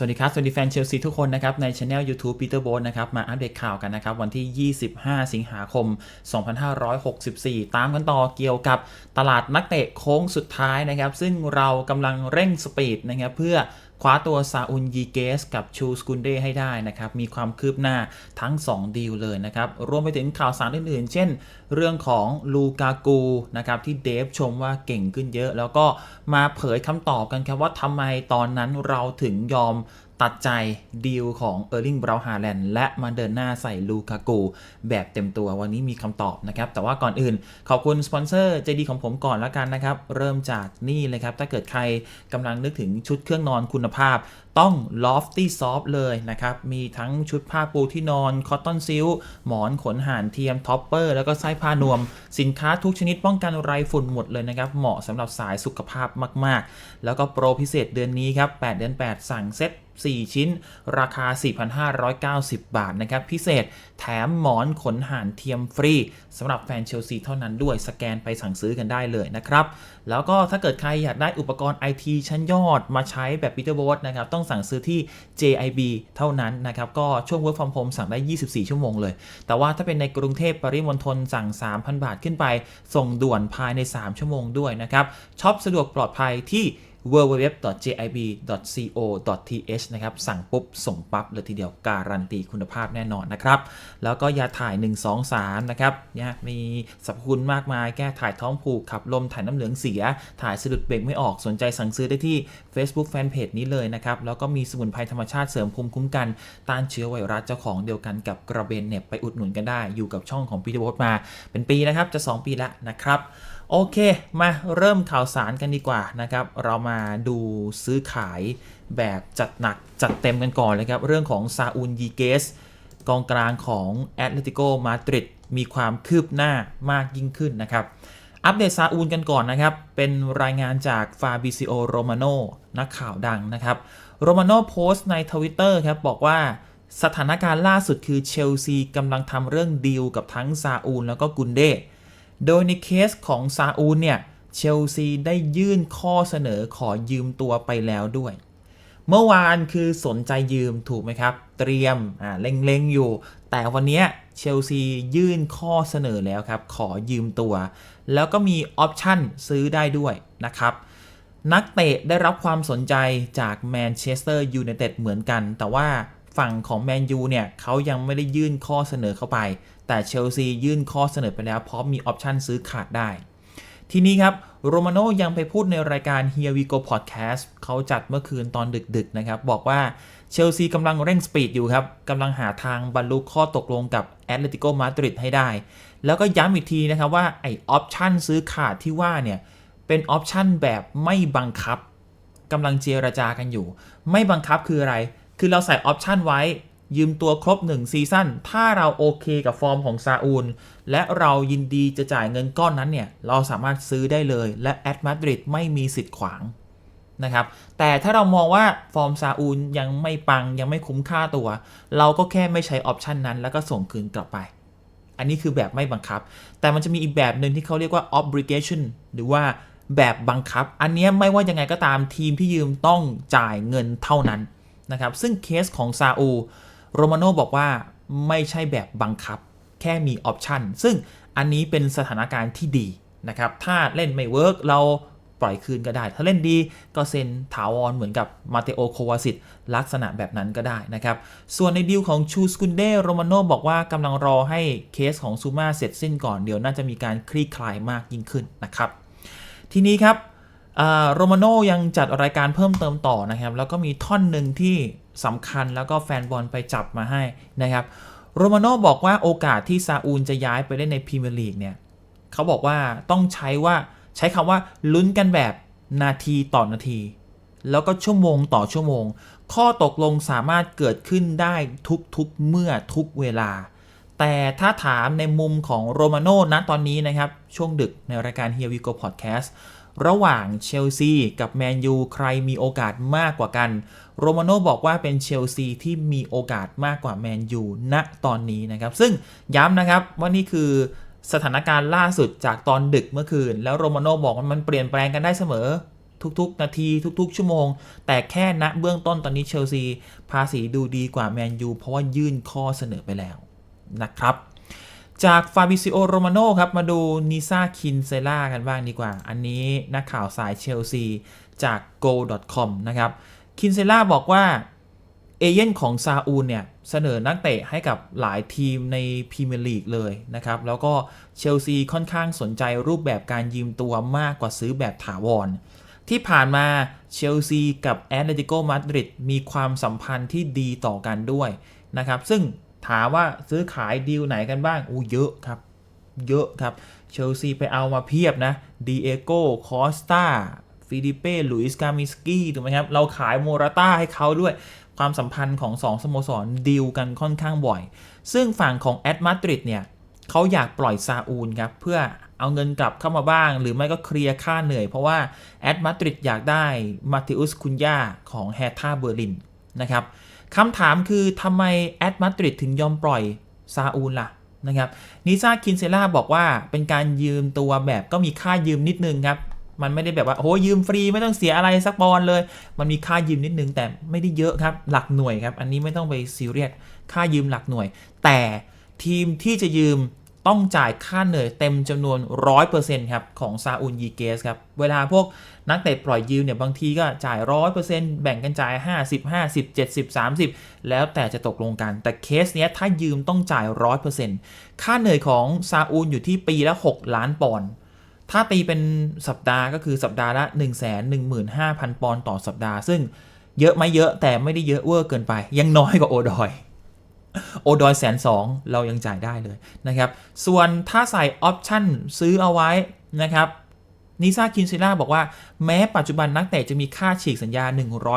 สวัสดีครับ สวัสดีแฟนเชลซีทุกคนนะครับ ในช anel YouTube Peter b o นะครับ มาอัปเดตข่าวกันนะครับ วันที่ 25 สิงหาคม 2564 ตามกันต่อเกี่ยวกับตลาดนักเตะโค้งสุดท้ายนะครับ ซึ่งเรากำลังเร่งสปีดนะครับเพื่อคว้าตัวซาอุนยีเกสกับชูสกุนเดให้ได้นะครับ มีความคืบหน้าทั้ง 2 ดีลเลยนะครับ รวมไปถึงข่าวสารอื่นๆ เช่น เรื่องของลูกากูนะครับที่เดฟชมว่าเก่งขึ้นเยอะ แล้วก็มาเผยคำตอบกันครับว่าทำไมตอนนั้นเราถึงยอมตัดใจดีลของเออร์ลิงบราวฮาแลนด์และมาเดินหน้าใส่ลูคากูแบบเต็มตัววันนี้มีคำตอบนะครับ แต่ว่าก่อนอื่นขอบคุณสปอนเซอร์ใจดีของผมก่อนแล้วกันนะครับ เริ่มจากนี่เลยครับ ถ้าเกิดใครกำลังนึกถึงชุดเครื่องนอนคุณภาพต้อง Lofty Soft เลยนะครับ มีทั้งชุดผ้าปูที่นอนคอตตอนซิลหมอนขนห่านเทียมท็อปเปอร์แล้วก็ไส้ผ้านวม สินค้าทุกชนิดป้องกันไรฝุ่นหมดเลยนะครับ เหมาะสำหรับสายสุขภาพมาก ๆ แล้วก็โปรพิเศษเดือนนี้ครับ 8 เดือน 8 สั่งเซ็ต 4 ชิ้น ราคา 4,590 บาทนะครับพิเศษแถมหมอนขนห่านเทียมฟรีสำหรับแฟนเชลซีเท่านั้นด้วยสแกนไปสั่งซื้อกันได้เลยนะครับ แล้วก็ถ้าเกิดใครอยากได้อุปกรณ์ IT ชั้นยอดมาใช้แบบปีเตอร์บอสนะครับต้องสั่งซื้อที่ JIB เท่านั้นนะครับก็ช่วง work from home สั่งได้ 24 ชั่วโมงเลย แต่ว่าถ้าเป็นในกรุงเทพปริมณฑลสั่ง 3,000 บาทขึ้นไป ส่งด่วนภายใน 3 ชั่วโมงด้วยนะครับช็อปสะดวกปลอดภัยที่ www.jib.co.th นะครับ สั่งปุ๊บ ส่งปั๊บเลยทีเดียวการันตีคุณภาพแน่นอนนะครับ แล้วก็ยาถ่าย 1 2 3 นะครับเนี่ยมีสรรพคุณมากมายแก้ถ่ายท้องผูก ขับลม ถ่ายน้ำเหลืองเสีย ถ่ายสะดุดเบรกไม่ออกสนใจสั่งซื้อได้ที่ Facebook Fanpage นี้เลยนะครับ แล้วก็มีสมุนไพรธรรมชาติเสริมภูมิคุ้มกัน ต้านเชื้อไวรัสเจ้าของเดียวกันกับกระเบนเน็บไปอุดหนุนกันได้ อยู่กับช่องของพีทบอมาเป็นปีนะครับจะ 2 ปีแล้วนะครับ โอเค มาเริ่มข่าวสารกันดีกว่านะครับ เรามาดูซื้อขายแบบจัดหนักจัดเต็มกันก่อนเลยครับ เรื่องของซาอูลยีเกส กองกลางของแอตเลติโกมาดริดมีความคืบหน้ามากยิ่งขึ้นนะครับ อัปเดตซาอูลกันก่อนนะครับ เป็นรายงานจากฟาบิซิโอโรมาโนนักข่าวดังนะครับโรมาโนโพสต์ในทวิตเตอร์ครับบอกว่าสถานการณ์ล่าสุดคือเชลซีกำลังทำเรื่องดีลกับทั้งซาอูลแล้วก็กุนเด โดยในเคสของซาอูลเนี่ยเชลซีได้ยื่นข้อเสนอขอยืมตัวไปแล้วด้วย เมื่อวานคือสนใจยืมถูกไหมครับ เตรียมอ่าเล็งๆอยู่ แต่วันนี้เชลซียื่นข้อเสนอแล้วครับ ขอยืมตัว แล้วก็มีออปชั่นซื้อได้ด้วยนะครับ นักเตะได้รับความสนใจจากแมนเชสเตอร์ยูไนเต็ดเหมือนกัน แต่ว่าฝั่งของแมนยูเนี่ยเขายังไม่ได้ยื่นข้อเสนอเข้าไป แต่เชลซียื่นข้อเสนอไปแล้วพราะมีออปชันซื้อขาดได้ ทีนี้ครับโรมาโนยังไปพูดในรายการ Here We Go Podcast เขาจัดเมื่อคืนตอนดึกๆนะครับ บอกว่าเชลซีกำลังเร่งสปีดอยู่ครับกำลังหาทางบรรลุข้อตกลงกับแอตเลติโกมาดริดให้ได้ แล้วก็ย้ำอีกทีนะครับว่าไอออปชันซื้อขาดที่ว่าเนี่ยเป็นออปชันแบบไม่บังคับกำลังเจรจากันอยู่ ไม่บังคับคืออะไร คือเราใส่ออปชันไว้ ยืมตัวครบ 1 ซีซั่น ถ้าเราโอเคกับฟอร์มของซาอูล และเรายินดีจะจ่ายเงินก้อนนั้นเนี่ย เราสามารถซื้อได้เลย และแอตมาดริดไม่มีสิทธิ์ขวางนะครับ แต่ถ้าเรามองว่าฟอร์มซาอูลยังไม่ปังยังไม่คุ้มค่าตัว เราก็แค่ไม่ใช้ออปชันนั้น แล้วก็ส่งคืนกลับไป อันนี้คือแบบไม่บังคับ แต่มันจะมีอีกแบบหนึ่งที่เขาเรียกว่า obligation หรือว่าแบบบังคับ อันนี้ไม่ว่ายังไงก็ตามทีมที่ยืมต้องจ่ายเงินเท่านั้นนะครับ ซึ่งเคสของซาอู โรมาโนบอกว่าไม่ใช่แบบบังคับ แค่มีออปชันซึ่งอันนี้เป็นสถานการณ์ที่ดีนะครับ ถ้าเล่นไม่เวิร์กเราปล่อยคืนก็ได้ ถ้าเล่นดีก็เซ็นถาวรเหมือนกับมาเตโอโควาสิตลักษณะแบบนั้นก็ได้นะครับ ส่วนในดีลของชูสกุนเดโรมาโนบอกว่ากำลังรอให้เคสของซูมาเสร็จสิ้นก่อนเดี๋ยวน่าจะมีการคลี่คลายมากยิ่งขึ้นนะครับ ทีนี้ครับ โรมาโนยังจัดรายการเพิ่มเติมต่อนะครับ แล้วก็มีท่อนหนึ่งที่สำคัญแล้วก็แฟนบอลไปจับมาให้นะครับโรมาโนบอกว่าโอกาสที่ซาอูลจะย้ายไปเล่นในพรีเมียร์ลีกเนี่ยเขาบอกว่าต้องใช้ว่าใช้คำว่าลุ้นกันแบบนาทีต่อนาที แล้วก็ชั่วโมงต่อชั่วโมง ข้อตกลงสามารถเกิดขึ้นได้ทุกๆเมื่อทุกเวลา แต่ถ้าถามในมุมของโรมาโน่ณตอนนี้นะครับ ช่วงดึกในรายการ Here We Go Podcast ระหว่างเชลซีกับแมนยูใครมีโอกาสมากกว่ากัน โรมาโน่บอกว่าเป็นเชลซีที่มีโอกาสมากกว่าแมนยูณตอนนี้นะครับ ซึ่งย้ำนะครับว่านี่คือสถานการณ์ล่าสุดจากตอนดึกเมื่อคืน แล้วโรมาโน่บอกว่ามันเปลี่ยนแปลงกันได้เสมอทุกๆ นาทีทุก ๆ ชั่วโมง แต่แค่ณเบื้องต้นตอนนี้เชลซีภาษีดูดีกว่าแมนยูเพราะว่ายื่นข้อเสนอไปแล้ว นะครับ จากฟาบิซิโอโรมาโนครับมาดูนิซาคินเซล่ากันบ้างดีกว่า อันนี้นักข่าวสายเชลซีจาก go.com นะครับ คินเซล่าบอกว่า เอเย่นของซาอูลเนี่ย เสนอนักเตะให้กับหลายทีมในพรีเมียร์ลีกเลยนะครับ แล้วก็เชลซีค่อนข้างสนใจรูปแบบการยืมตัวมากกว่าซื้อแบบถาวรที่ผ่านมาเชลซีกับแอตเลติโกมาดริดมีความสัมพันธ์ที่ดีต่อกันด้วยนะครับ ซึ่ง ถามว่าซื้อขายดีลไหนกันบ้างอู้เยอะครับ เยอะครับ เชลซีไปเอามาเพียบนะดีเอโก้คอสตาฟิลิเป้ลุยส์กามิสกี้ถูกไหมครับ เราขายโมราต้าให้เขาด้วยความสัมพันธ์ของ 2 สโมสรดีลกันค่อนข้างบ่อย ซึ่งฝั่งของแอตมาดริดเนี่ยเขาอยากปล่อยซาอูลครับ เพื่อเอาเงินกลับเข้ามาบ้าง หรือไม่ก็เคลียร์ค่าเหนื่อย เพราะว่าแอตมาดริดอยากได้มาติอุสคุนยาของแฮท่าเบอร์ลินนะครับ คำถามคือทำไมแอตมาดริดถึงยอมปล่อยซาอูลล่ะนะครับนิซาคินเซล่าบอกว่าเป็นการยืมตัวแบบก็มีค่ายืมนิดนึงครับ มันไม่ได้แบบว่าโอ้ยืมฟรีไม่ต้องเสียอะไรสักบอลเลย มันมีค่ายืมนิดนึงแต่ไม่ได้เยอะครับ หลักหน่วยครับ อันนี้ไม่ต้องไปซีเรียสค่ายืมหลักหน่วย แต่ทีมที่จะยืม ต้องจ่ายค่าเหนื่อยเต็มจำนวน 100%ครับของซาอุลยีเกสครับ เวลาพวกนักเตะปล่อยยืมเนี่ยบางทีก็จ่าย 100%แบ่งกันจ่าย 50 50 70 30 แล้วแต่จะตกลงกัน แต่เคสเนี้ยถ้ายืมต้องจ่าย 100%ค่าเหนื่อยของซาอุลอยู่ที่ปีละ 6 ล้านปอนด์ถ้าตีเป็นสัปดาห์ก็คือสัปดาห์ละ 1 1 5 0 0 0 ปอนด์ต่อสัปดาห์ ซึ่งเยอะไหมเยอะแต่ไม่ได้เยอะเวอร์เกินไป ยังน้อยกว่าโอดอย โอดอยแสนสองเรายังจ่ายได้เลยนะครับ ส่วนถ้าใส่ออปชั่นซื้อเอาไว้นะครับนิซาคินซิล่าบอกว่าแม้ปัจจุบันนักเตะจะมีค่าฉีกสัญญา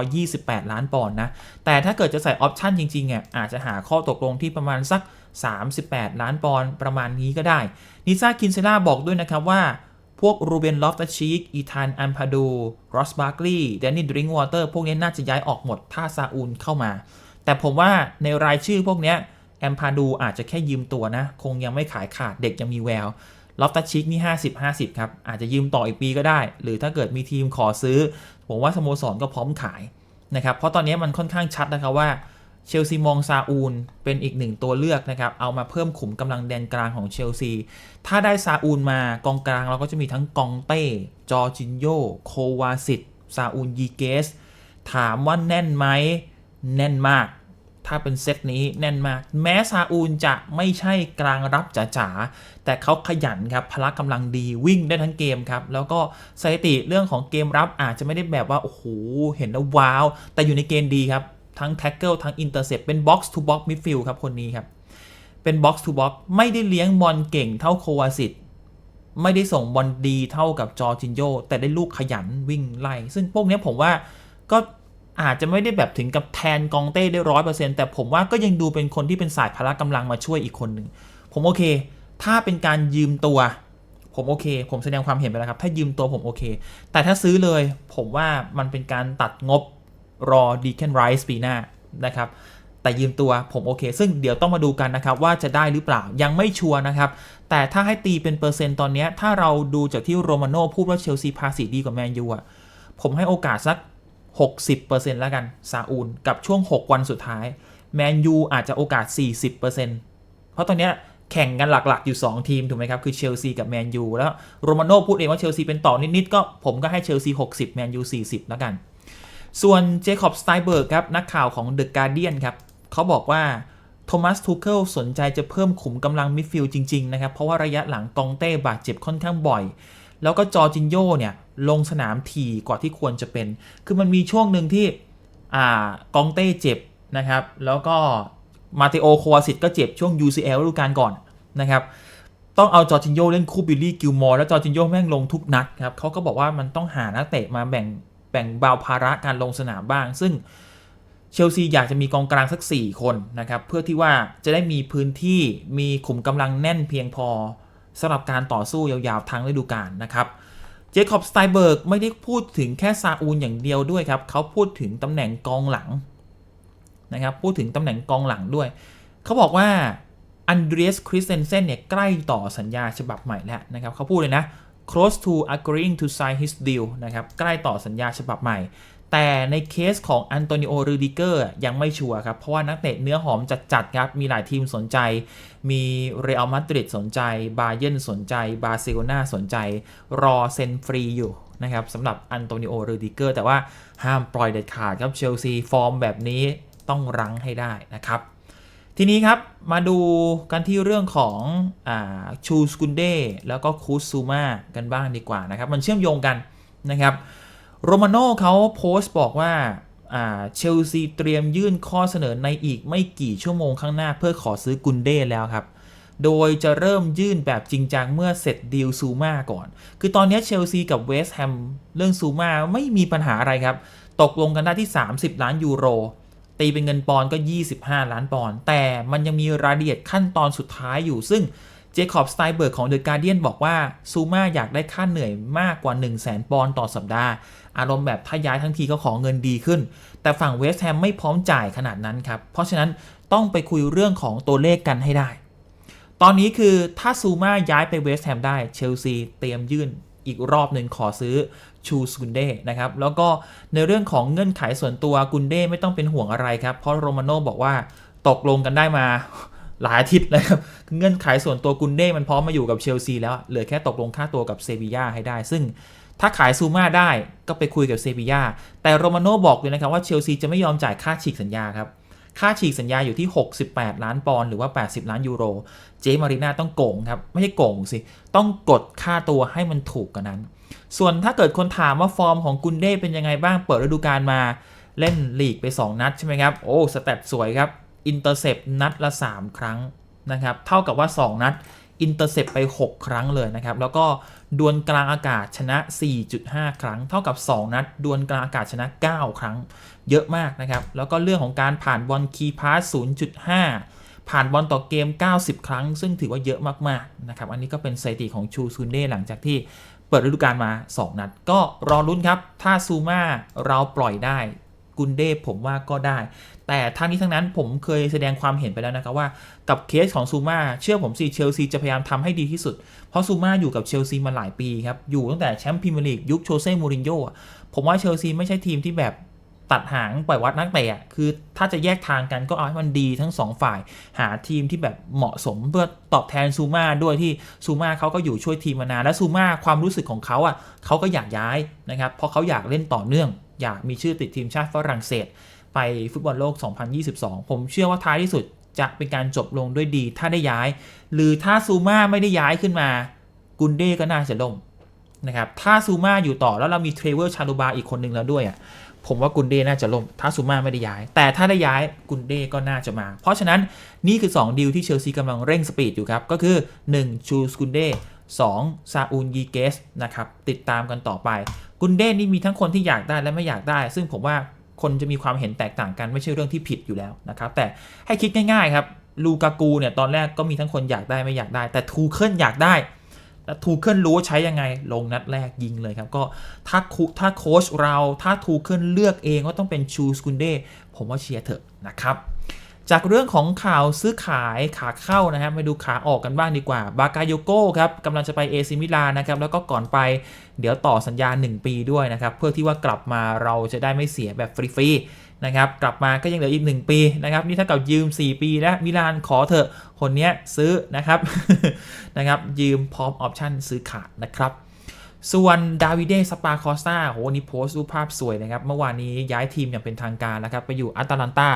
128 ล้านปอนด์นะ แต่ถ้าเกิดจะใส่ออปชั่นจริงๆอะอาจจะหาข้อตกลงที่ประมาณสัก 38 ล้านปอนด์ประมาณนี้ก็ได้นิซาคินซิล่าบอกด้วยนะครับว่า พวกรูเบนลอฟตชีกอีธานอันพาดูรอสบาร์กลีย์แดนนี่ดริงวอเตอร์พวกนี้น่าจะย้ายออกหมดถ้าซาอูลเข้ามา แต่ผมว่าในรายชื่อพวกเนี้ยแอมพาดูอาจจะแค่ยืมตัวนะ คงยังไม่ขายขาดเด็กยังมีแววลอฟตัชชิกนี่ 50 50 ครับ อาจจะยืมต่ออีกปีก็ได้ หรือถ้าเกิดมีทีมขอซื้อ ผมว่าสโมสรก็พร้อมขายนะครับเพราะตอนนี้มันค่อนข้างชัดนะครับว่าเชลซีมองซาอูลเป็นอีกหนึ่งตัวเลือกนะครับ เอามาเพิ่มขุมกำลังแดนกลางของเชลซี ถ้าได้ซาอูลมากองกลางเราก็จะมีทั้งกองเต้ จอจินโย โควาสิตซาอูลยีเกส ถามว่าแน่นไหม แน่นมาก ถ้าเป็นเซตนี้แน่นมาก แม้ซาอูลจะไม่ใช่กลางรับจ๋าๆ แต่เขาขยันครับพละกำลังดีวิ่งได้ทั้งเกมครับ แล้วก็สถิติเรื่องของเกมรับอาจจะไม่ได้แบบว่า โอ้โห เห็นแล้วว้าว แต่อยู่ในเกณฑ์ดีครับ ทั้งแท็กเกิลทั้งอินเตอร์เซปเป็นบ็อกซ์ทูบ็อกซ์มิดฟิลด์ครับคนนี้ครับ เป็นบ็อกซ์ทูบ็อกซ์ไม่ได้เลี้ยงบอลเก่งเท่าโควาสิตไม่ได้ส่งบอลดีเท่ากับจอร์จินโยแต่ได้ลูกขยันวิ่งไล่ซึ่งพวกนี้ผมว่าก็ อาจจะไม่ได้แบบถึงกับแทนกองเต้ได้ร้อยเปอร์เซ็นต์แต่ผมว่าก็ยังดูเป็นคนที่เป็นสายพละกำลังมาช่วยอีกคนหนึ่ง ผมโอเค ถ้าเป็นการยืมตัว ผมโอเค ผมแสดงความเห็นไปแล้วครับ ถ้ายืมตัวผมโอเค แต่ถ้าซื้อเลย ผมว่ามันเป็นการตัดงบรอดีแคนไรส์ปีหน้านะครับแต่ยืมตัวผมโอเค ซึ่งเดี๋ยวต้องมาดูกันนะครับว่าจะได้หรือเปล่ายังไม่ชัวร์นะครับ แต่ถ้าให้ตีเป็นเปอร์เซ็นต์ตอนนี้ ถ้าเราดูจากที่โรมาโน่พูดว่าเชลซีภาษีดีกว่าแมนยูอะผมให้โอกาสสัก 60%แล้วกันซาอูลกับช่วง 6 วันสุดท้าย แมนยูอาจจะโอกาส 40%เพราะตอนนี้แข่งกันหลักๆอยู่ 2 ทีม ถูกไหมครับ คือเชลซีกับแมนยูแล้วโรมาโน่พูดเองว่าเชลซีเป็นต่อนิด ๆ ก็ผมก็ให้เชลซี 60 แมนยู 40 แล้วกัน ส่วนเจคอบสไตเบิร์กครับ นักข่าวของเดอะการ์เดียนครับเขาบอกว่าโทมัสทูเคิลสนใจจะเพิ่มขุมกำลังมิดฟิลด์จริง ๆ นะครับ เพราะว่าระยะหลังกองเต้บาดเจ็บค่อนข้างบ่อย แล้วก็จอร์จินโยเนี่ย ลงสนามถี่กว่าที่ควรจะเป็น คือมันมีช่วงหนึ่งที่อ่ากองเต้เจ็บนะครับ แล้วก็มาติโอโควาสิตก็เจ็บช่วง UCL ฤดูกาลก่อนนะครับ ต้องเอาจอร์จินโยเล่นคู่บิลลี่กิลมอร์แล้วจอร์จินโยแม่งลงทุกนัดครับเขาก็บอกว่ามันต้องหานักเตะมาแบ่งแบ่งเบาภาระการลงสนามบ้าง ซึ่งเชลซีอยากจะมีกองกลางสัก 4 คนนะครับ เพื่อที่ว่าจะได้มีพื้นที่มีขุมกำลังแน่นเพียงพอสำหรับการต่อสู้ยาวๆทั้งฤดูกาลนะครับ เจคอบสไตเบิร์กไม่ได้พูดถึงแค่ซาอูลอย่างเดียวด้วยครับ เขาพูดถึงตำแหน่งกองหลังนะครับ พูดถึงตำแหน่งกองหลังด้วย เขาบอกว่าอันเดรียสคริสเซนเซนเนี่ยใกล้ต่อสัญญาฉบับใหม่แล้วนะครับ เขาพูดเลยนะ close to agreeing to sign his deal นะครับ ใกล้ต่อสัญญาฉบับใหม่ แต่ในเคสของอันโตนิโอรูดิเกอร์ยังไม่ชัวร์ครับ เพราะว่านักเตะเนื้อหอมจัดๆครับ มีหลายทีมสนใจ มีเรอัลมาดริดสนใจ บาเยนสนใจ บาร์เซโลนาสนใจ รอเซ็นฟรีอยู่นะครับสำหรับอันโตนิโอรูดิเกอร์แต่ว่าห้ามปล่อยเด็ดขาดครับเชลซีฟอร์มแบบนี้ต้องรั้งให้ได้นะครับ ทีนี้ครับมาดูกันที่เรื่องของชูสกุนเดแล้วก็คูซูมากันบ้างดีกว่านะครับ มันเชื่อมโยงกันนะครับ โรมาโน่เขาโพสต์บอกว่าเชลซีเตรียมยื่นข้อเสนอในอีกไม่กี่ชั่วโมงข้างหน้าเพื่อขอซื้อกุนเด้แล้วครับ โดยจะเริ่มยื่นแบบจริงจังเมื่อเสร็จดีลซูมาก่อน คือตอนนี้เชลซีกับเวสต์แฮมเรื่องซูมาไม่มีปัญหาอะไรครับ ตกลงกันได้ที่ 30 ล้านยูโร ตีเป็นเงินปอนก็ 25 ล้านปอน แต่มันยังมีรายละเอียดขั้นตอนสุดท้ายอยู่ซึ่ง เจคอบสไตเบิร์กของเดอะการเดียนบอกว่าซูมาอยากได้ค่าเหนื่อยมากกว่า 1 0 0 0 0แสนปอนด์ต่อสัปดาห์ อารมณ์แบบถ้าย้ายทั้งทีก็ขอเงินดีขึ้น แต่ฝั่งเวสต์แฮมไม่พร้อมจ่ายขนาดนั้นครับ เพราะฉะนั้นต้องไปคุยเรื่องของตัวเลขกันให้ได้ ตอนนี้คือถ้าซูมาย้ายไปเวสต์แฮมได้เชลซีเตรียมยื่นอีกรอบหนึ่งขอซื้อชูสุนเด้นะครับ แล้วก็ในเรื่องของเงื่อนไขส่วนตัวกุนเด้ไม่ต้องเป็นห่วงอะไรครับ เพราะโรมาโน่บอกว่าตกลงกันได้มา หลายอาทิตย์แล้วครับ เงื่อนไขส่วนตัวกุนเด้มันพร้อมมาอยู่กับเชลซีแล้ว เหลือแค่ตกลงค่าตัวกับเซบียาให้ได้ ซึ่งถ้าขายซูมาได้ก็ไปคุยกับเซบียาแต่โรมาโน่บอกเลยนะครับว่าเชลซีจะไม่ยอมจ่ายค่าฉีกสัญญาครับ ค่าฉีกสัญญาอยู่ที่ 68 ล้านปอนด์หรือว่า 80 ล้านยูโร เจมารีนาต้องโกงครับ ไม่ใช่โกงสิ ต้องกดค่าตัวให้มันถูกกว่านั้น ส่วนถ้าเกิดคนถามว่าฟอร์มของกุนเด้เป็นยังไงบ้าง เปิดฤดูกาลมา เล่นลีกไป 2 นัดใช่ไหมครับ โอ้ สเตตสวยครับ อินเตอร์เซปนัดละ 3 ครั้งนะครับเท่ากับว่า 2 นัดอินเตอร์เซปไป 6 ครั้งเลยนะครับ แล้วก็ดวลกลางอากาศชนะ 4.5 ครั้ง เท่ากับ 2 นัดดวลกลางอากาศชนะ 9 ครั้ง เยอะมากนะครับ แล้วก็เรื่องของการผ่านบอลคีย์พาส 0.5 ผ่านบอลต่อเกม 90 ครั้ง ซึ่งถือว่าเยอะมากๆนะครับ อันนี้ก็เป็นสถิติของชูซูเน่หลังจากที่เปิดฤดูกาลมา 2 นัด ก็รอรุ้นครับ ถ้าซูมาเราปล่อยได้ กุนเด้ผมว่าก็ได้ แต่ทั้งนี้ทั้งนั้นผมเคยแสดงความเห็นไปแล้วนะครับว่ากับเคสของซูมาเชื่อผมสิเชลซีจะพยายามทำให้ดีที่สุด เพราะซูมาอยู่กับเชลซีมาหลายปีครับ อยู่ตั้งแต่แชมป์พรีเมียร์ลีกยุคโชเซ่มูรินโญ่ผมว่าเชลซีไม่ใช่ทีมที่แบบตัดหางปล่อยวัดนักเตะคือถ้าจะแยกทางกันก็เอาให้มันดีทั้ง 2 ฝ่าย หาทีมที่แบบเหมาะสมเพื่อตอบแทนซูมาด้วยที่ซูมาเขาก็อยู่ช่วยทีมมานานและซูมาความรู้สึกของเขาอะเขาก็อยากย้ายนะครับเพราะเขาอยากเล่นต่อเนื่อง อยากมีชื่อติดทีมชาติฝรั่งเศส ไปฟุตบอลโลก 2022 ผมเชื่อว่าท้ายที่สุดจะเป็นการจบลงด้วยดีถ้าได้ย้าย หรือถ้าซูมาไม่ได้ย้ายขึ้นมา กุนเด้ก็น่าจะล่มนะครับถ้าซูมาอยู่ต่อแล้วเรามีเทรเวอร์ชาลูบาอีกคนหนึ่งแล้วด้วยอะผมว่ากุนเด้น่าจะล่มถ้าซูมาไม่ได้ย้าย แต่ถ้าได้ย้ายกุนเด้ก็น่าจะมา เพราะฉะนั้นนี่คือ 2 ดีลที่เชลซีกำลังเร่งสปีดอยู่ครับ ก็คือ 1 ชูสกุนเด้2ซาอูนยีเกสนะครับติดตามกันต่อไป กุนเด้นี่มีทั้งคนที่อยากได้และไม่อยากได้ ซึ่งผมว่า คนจะมีความเห็นแตกต่างกันไม่ใช่เรื่องที่ผิดอยู่แล้วนะครับ แต่ให้คิดง่ายๆครับลูกากูเนี่ยตอนแรกก็มีทั้งคนอยากได้ไม่อยากได้ แต่ทูเคิลอยากได้แล้วทูเคิลรู้ใช้ยังไงลงนัดแรกยิงเลยครับ ก็ถ้าถ้าโค้ชเราถ้าทูเคิลเลือกเองว่าต้องเป็นชูสกุนเดผมว่าเชียร์เถอะนะครับ จากเรื่องของข่าวซื้อขายขาเข้านะครับมาดูขาออกกันบ้างดีกว่า บากาโยโก้ครับกำลังจะไปเอซิมิลานะครับ แล้วก็ก่อนไปเดี๋ยวต่อสัญญา 1 ปีด้วยนะครับ เพื่อที่ว่ากลับมาเราจะได้ไม่เสียแบบฟรีๆนะครับ กลับมาก็ยังเหลืออีก 1 ปีนะครับ นี่ถ้ากับยืม 4 ปีแล้วมิลานขอเถอะคนนี้ซื้อนะครับนะครับ ยืมพร้อมออปชั่นซื้อขาดนะครับ ส่วนดาวิเดสปาคอสตาโหนนี้โพสต์รูปภาพสวยนะครับ เมื่อวานนี้ย้ายทีมอย่างเป็นทางการนะครับ ไปอยู่อัตแลนตา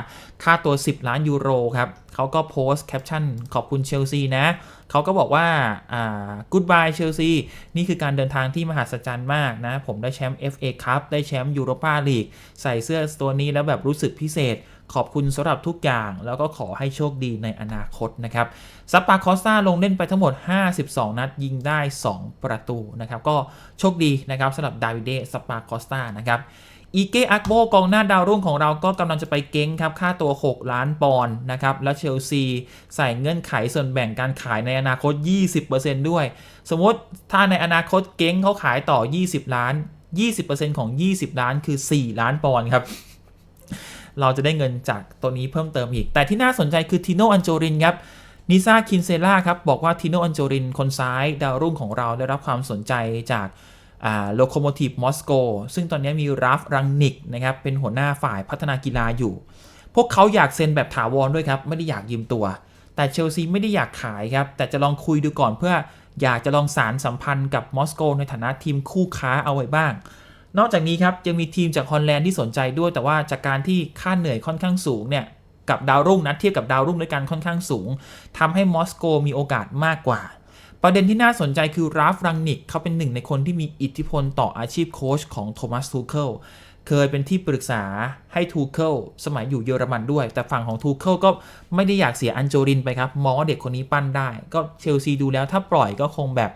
ค่าตัว 10 ล้านยูโรครับ เขาก็โพสต์แคปชั่นขอบคุณเชลซีนะ เขาก็บอกว่า อ่า goodbye เชลซี นี่คือการเดินทางที่มหัศจรรย์มากนะ ผมได้แชมป์ FA Cup ได้แชมป์ยูโรปาลีก ใส่เสื้อตัวนี้แล้วแบบรู้สึกพิเศษ ขอบคุณสำหรับทุกอย่าง แล้วก็ขอให้โชคดีในอนาคตนะครับซัปปาคอสตาลงเล่นไปทั้งหมด 52 นัดยิงได้ 2 ประตูนะครับก็โชคดีนะครับสำหรับดาวิเดสปาคอสตานะครับอีเกอักโบกองหน้าดาวรุ่งของเราก็กำลังจะไปเก้งครับ ค่าตัว 6 ล้านปอนด์นะครับ แล้วเชลซีใส่เงื่อนไขส่วนแบ่งการขายในอนาคต 20%ด้วย สมมติถ้าในอนาคตเก้งเขาขายต่อ 20 ล้าน 20%ของ 20 ล้านคือ 4 ล้านปอนด์ครับ เราจะได้เงินจากตัวนี้เพิ่มเติมอีก แต่ที่น่าสนใจคือทิโนอันโจรินครับนิซาคินเซล่าครับบอกว่าทิโนอันโจรินคนซ้ายดาวรุ่งของเราได้รับความสนใจจากโลโคโมทีฟมอสโกซึ่งตอนนี้มีราฟรังนิกนะครับเป็นหัวหน้าฝ่ายพัฒนากีฬาอยู่ พวกเขาอยากเซ็นแบบถาวรด้วยครับ ไม่ได้อยากยืมตัว แต่เชลซีไม่ได้อยากขายครับ แต่จะลองคุยดูก่อนเพื่ออยากจะลองสารสัมพันธ์กับมอสโกในฐานะทีมคู่ค้าเอาไว้บ้าง นอกจากนี้ครับยังมีทีมจากฮอลแลนด์ที่สนใจด้วย แต่ว่าจากการที่ค่าเหนื่อยค่อนข้างสูงเนี่ยกับดาวรุ่งนะเทียบกับดาวรุ่งด้วยกันค่อนข้างสูงทำให้มอสโกมีโอกาสมากกว่า ประเด็นที่น่าสนใจคือราฟรังนิกเขาเป็นหนึ่งในคนที่มีอิทธิพลต่ออาชีพโค้ชของโทมัสทูเคิลเคยเป็นที่ปรึกษาให้ทูเคิลสมัยอยู่เยอรมันด้วย แต่ฝั่งของทูเคิลก็ไม่ได้อยากเสียอันโจรินไปครับ มองว่าเด็กคนนี้ปั้นได้ ก็เชลซีดูแล้วถ้าปล่อยก็คงแบบ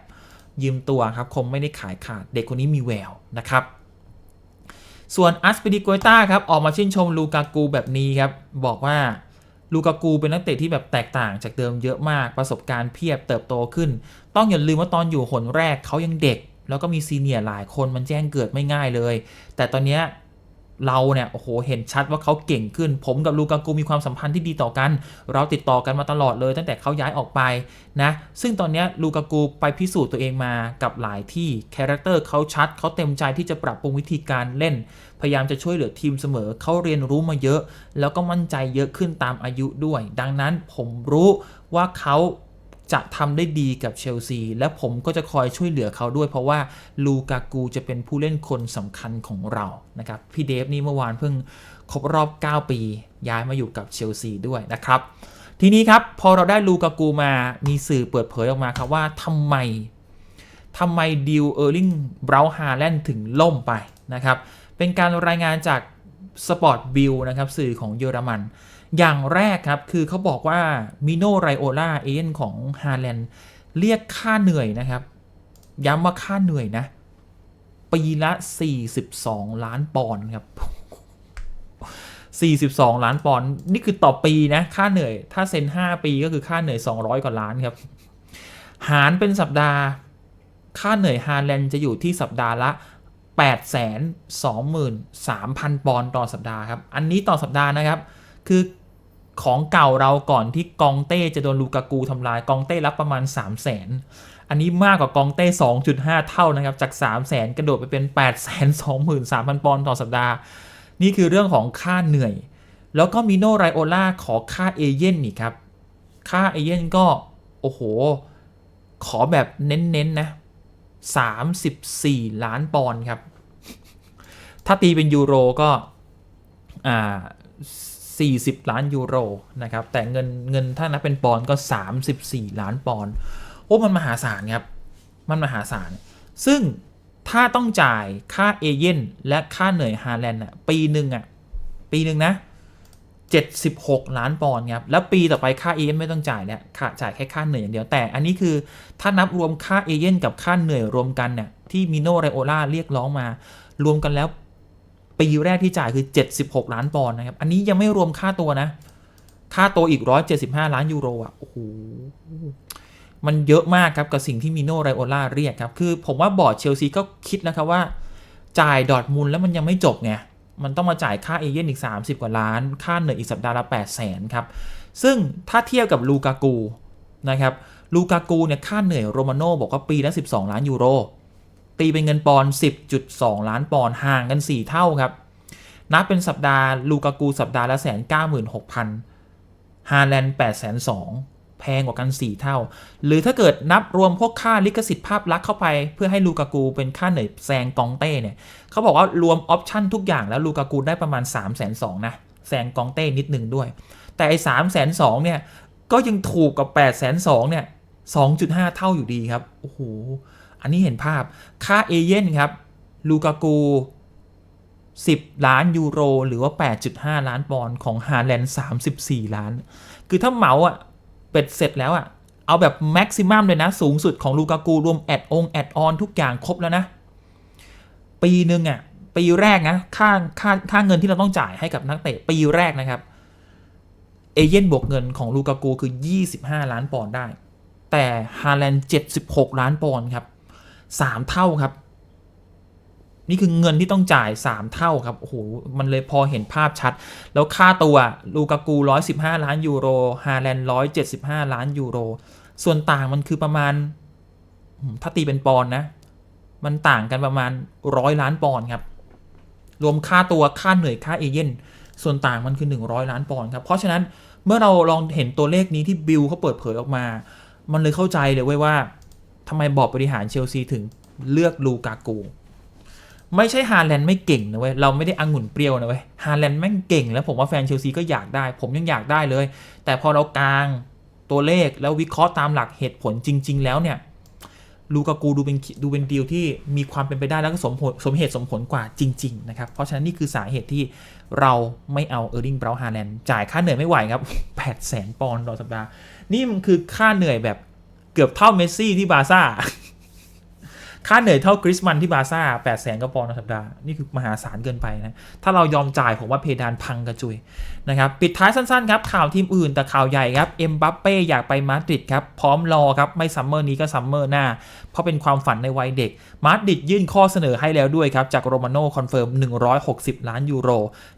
ยืมตัวครับ คงไม่ได้ขายขาดเด็กคนนี้มีแววนะครับ ส่วนอัสเปดิโกต้าครับออกมาชื่นชมลูกากูแบบนี้ครับบอกว่าลูกากูเป็นนักเตะที่แบบแตกต่างจากเดิมเยอะมากประสบการณ์เพียบเติบโตขึ้น ต้องอย่าลืมว่าตอนอยู่หนแรกเขายังเด็ก แล้วก็มีซีเนียร์หลายคนมันแจ้งเกิดไม่ง่ายเลย แต่ตอนนี้ เราเนี่ยโอ้โหเห็นชัดว่าเขาเก่งขึ้น ผมกับลูกากูมีความสัมพันธ์ที่ดีต่อกัน เราติดต่อกันมาตลอดเลยตั้งแต่เขาย้ายออกไปนะ ซึ่งตอนนี้ลูกากูไปพิสูจน์ตัวเองมากับหลายที่คาแรคเตอร์เขาชัดเขาเต็มใจที่จะปรับปรุงวิธีการเล่น พยายามจะช่วยเหลือทีมเสมอเขาเรียนรู้มาเยอะ แล้วก็มั่นใจเยอะขึ้นตามอายุด้วย ดังนั้นผมรู้ว่าเขา จะทำได้ดีกับเชลซีและผมก็จะคอยช่วยเหลือเขาด้วย เพราะว่าลูกากูจะเป็นผู้เล่นคนสำคัญของเรานะครับพี่เดฟนี่เมื่อวานเพิ่งครบรอบ 9 ปี ย้ายมาอยู่กับเชลซีด้วยนะครับ ทีนี้ครับพอเราได้ลูกากูมามีสื่อเปิดเผยออกมาครับว่าทำไมทำไมดิวเออร์ลิงบราฮาแลนด์ถึงล่มไปนะครับเป็นการรายงานจากสปอร์ตบิลนะครับสื่อของเยอรมัน อย่างแรกครับ คือเขาบอกว่ามิโนไรโอลาเอเนของฮาแลนด์เรียกค่าเหนื่อยนะครับ ย้ำว่าค่าเหนื่อยนะ ปีละ 42 ล้านปอนด์ครับ42 ล้านปอนด์นี่คือต่อปีนะ ค่าเหนื่อย ถ้าเซ็น 5 ปีก็คือค่าเหนื่อย 200 กว่าล้านครับ หารเป็นสัปดาห์ ค่าเหนื่อยฮาแลนด์จะอยู่ที่สัปดาห์ละ 823,000 ปอนด์ต่อสัปดาห์ครับ อันนี้ต่อสัปดาห์นะครับ คือ ของเก่าเราก่อนที่กองเต้จะโดนลูกากูทำลายกองเต้รับประมาณ 3 0 0 0 0นอันนี้มากกว่ากองเต้ 2.5 เท่านะครับ จาก 3 0 0 0 0 0กระโดดไปเป็น 823,000 ปอนด์ต่อสัปดาห์ นี่คือเรื่องของค่าเหนื่อย แล้วก็มิโนไรโอล่าขอค่าเอเย่นนี่ครับ ค่าเอเย่นก็ โอ้โห ขอแบบเน้นๆนะ34 ล้านปอนด์ครับ ถ้าตีเป็นยูโรก็อ่า 40 ล้านยูโรนะครับแต่เงินเงินถ้านับเป็นปอนด์ก็ 34 ล้านปอนด์โอ้มันมหาศาลครับมันมหาศาล ซึ่งถ้าต้องจ่ายค่าเอเย่นและค่าเหนื่อยฮาแลนด์อะปีหนึ่งอะปีหนึ่งนะ 76 ล้านปอนด์ครับแล้วปีต่อไปค่าเอเย่นไม่ต้องจ่ายแล้วค่าจ่ายแค่ค่าเหนื่อยอย่างเดียวแต่อันนี้คือถ้านับรวมค่าเอเย่นกับค่าเหนื่อยรวมกันเนี่ยที่มิโนไรโอล่าเรียกร้องมารวมกันแล้ว ปีแรกที่จ่ายคือ 76 ล้านปอนด์นะครับ อันนี้ยังไม่รวมค่าตัวนะ ค่าตัวอีก 175 ล้านยูโรอะ โอ้โห มันเยอะมากครับกับสิ่งที่มิโนไรโอล่าเรียกครับ คือผมว่าบอร์ดเชลซีก็คิดนะครับว่า จ่ายดอทมุนด์แล้วมันยังไม่จบไง มันต้องมาจ่ายค่าเอเย่นอีก 30 กว่าล้าน ค่าเหนื่อยอีกสัปดาห์ละ8 0 0แสนครับ ซึ่งถ้าเทียบกับลูกากูนะครับ ลูกากูเนี่ยค่าเหนื่อยโรมาโน่บอกว่าปีละ 12 ล้านยูโร ตีเป็นเงินปอนด์ 10.2 ล้านปอนด์ห่างกัน 4 เท่าครับ นับเป็นสัปดาห์ลูกากูสัปดาห์ละแสนเก้าหมื่นหกพันฮาแลนด์แปดแสนสองแพงกว่ากัน 4 เท่า หรือถ้าเกิดนับรวมพวกค่าลิขสิทธิ์ภาพลักษณ์เข้าไป เพื่อให้ลูกากูเป็นค่าเหนื่อยแซงกองเต้เนี่ยเขาบอกว่ารวมออปชั่นทุกอย่างแล้วลูกากูได้ประมาณ 3 2 0 0 0นะแซงกองเต้นิดหนึ่งด้วย แต่ไอ้สามแสนสองเนี่ยก็ยังถูกกับ8ปดแสนสองเนี่ย2.5เท่าอยู่ดีครับ โอ้โห อันนี้เห็นภาพค่าเอเย่นครับลูกากู 10 ล้านยูโร หรือว่า 8.5 ล้านปอนด์ของฮาแลนด์34 ล้าน คือถ้าเหมาอะเป็ดเสร็จแล้วอะ เอาแบบแม็กซิมัมเลยนะ สูงสุดของลูกากู รวมแอดองแอดออนทุกอย่างครบแล้วนะ ปีหนึ่งอะ ปีแรกนะ ค่าค่าค่าเงินที่เราต้องจ่ายให้กับนักเตะปีแรกนะครับ เอเย่นบวกเงินของลูกากูคือ 25 ล้านปอนด์ได้ แต่ฮาแลนด์76 ล้านปอนด์ครับ 3 เท่าครับ นี่คือเงินที่ต้องจ่าย 3 เท่าครับโอ้โหมันเลยพอเห็นภาพชัด แล้วค่าตัวลูกากู 115 ล้านยูโรฮาแลนด์175 ล้านยูโร ส่วนต่างมันคือประมาณ ถ้าตีเป็นปอนนะ มันต่างกันประมาณร้อยล้านปอนครับ รวมค่าตัวค่าเหนื่อยค่าเอเย่นส่วนต่างมันคือ 100 ล้านปอนด์ครับ เพราะฉะนั้นเมื่อเราลองเห็นตัวเลขนี้ที่บิลเขาเปิดเผยออกมา มันเลยเข้าใจเลยเว้ยว่า ทำไมบอร์ดบริหารเชลซีถึงเลือกลูกากู ไม่ใช่ฮาแลนด์ไม่เก่งนะเว้ย เราไม่ได้องุ่นเปรี้ยวนะเว้ย ฮาแลนด์แม่งเก่ง แล้วผมว่าแฟนเชลซีก็อยากได้ ผมยังอยากได้เลย แต่พอเรากลางตัวเลขแล้ววิเคราะห์ตามหลักเหตุผลจริง ๆ แล้วเนี่ยลูกากูดูเป็นดูเป็นดีลที่มีความเป็นไปได้แล้วก็สมผลสมเหตุสมผลกว่าจริง ๆ นะครับ เพราะฉะนั้นนี่คือสาเหตุที่เราไม่เอาเออร์ลิงเบราฮาแลนด์จ่ายค่าเหนื่อยไม่ไหวครับ8แสนปอนด์ต่อสัปดาห์ นี่มันคือค่าเหนื่อยแบบ เกือบเท่าเมสซี่ที่บาร์ซ่า ค่าเหนื่อยเท่ากริสมันที่บาร์ซ่า8 0 0แสนก็ปอนต่อสัปดาห์ นี่คือมหาศาลเกินไปนะ ถ้าเรายอมจ่ายผมว่าเพดานพังกระจุยนะครับ ปิดท้ายสั้นๆครับ ข่าวทีมอื่นแต่ข่าวใหญ่ครับ เอ็มบัปเป้อยากไปมาดริดครับ พร้อมรอครับ ไม่ซัมเมอร์นี้ก็ซัมเมอร์หน้า เพราะเป็นความฝันในวัยเด็ก มาดริดยื่นข้อเสนอให้แล้วด้วยครับ จากโรมาโน่คอนเฟิร์ม 160 ล้านยูโร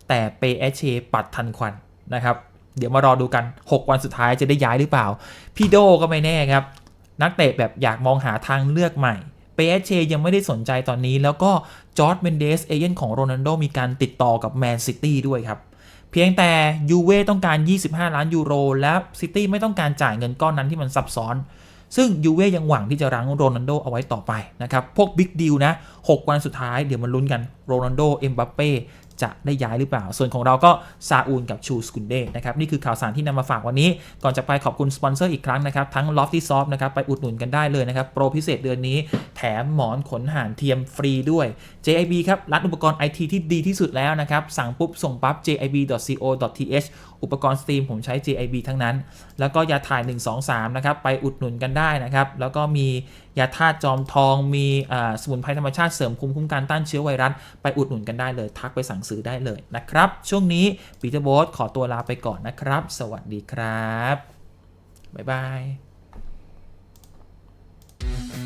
แต่เปเอเชปัดทันควันนะครับเดี๋ยวมารอดูกัน 6 วันสุดท้ายจะได้ย้ายหรือเปล่า พี่โดก็ไม่แน่ครับ นักเตะแบบอยากมองหาทางเลือกใหม่เปเชยังไม่ได้สนใจตอนนี้ แล้วก็จอร์ดเมนเดสเอเย่นของโรนัลโดมีการติดต่อกับแมนซิตี้ด้วยครับ เพียงแต่ยูเว่ต้องการ 25 ล้านยูโร และซิตี้ไม่ต้องการจ่ายเงินก้อนนั้นที่มันซับซ้อน ซึ่งยูเว่ยังหวังที่จะรั้งโรนัลโดเอาไว้ต่อไปนะครับ พวกบิ๊กดีลนะ 6 วันสุดท้ายเดี๋ยวมาลุ้นกันโรนัลโดเอ็มบัปเป้ จะได้ย้ายหรือเปล่า ส่วนของเราก็ซาอูลกับชูสกุนเดนะครับนี่คือข่าวสารที่นำมาฝากวันนี้ ก่อนจะไปขอบคุณสปอนเซอร์อีกครั้งนะครับ ทั้ง Lofty Soft นะครับไปอุดหนุนกันได้เลยนะครับ โปรพิเศษเดือนนี้ แถมหมอนขนห่านเทียมฟรีด้วย JIB ครับร้านอุปกรณ์ไอทีที่ดีที่สุดแล้วนะครับ สั่งปุ๊บ ส่งปั๊บ jib.co.th อุปกรณ์สตรีมผมใช้ JIB ทั้งนั้น แล้วก็ยาถ่าย 1 2 3 นะครับไปอุดหนุนกันได้นะครับแล้วก็มี ยาธาตุจอมทองมีสมุนไพรธรรมชาติเสริมภูมิคุ้มกันต้านเชื้อไวรัสไปอุดหนุนกันได้เลย ทักไปสั่งซื้อได้เลยนะครับ ช่วงนี้ปีเตอร์โบสขอตัวลาไปก่อนนะครับ สวัสดีครับบ๊ายบาย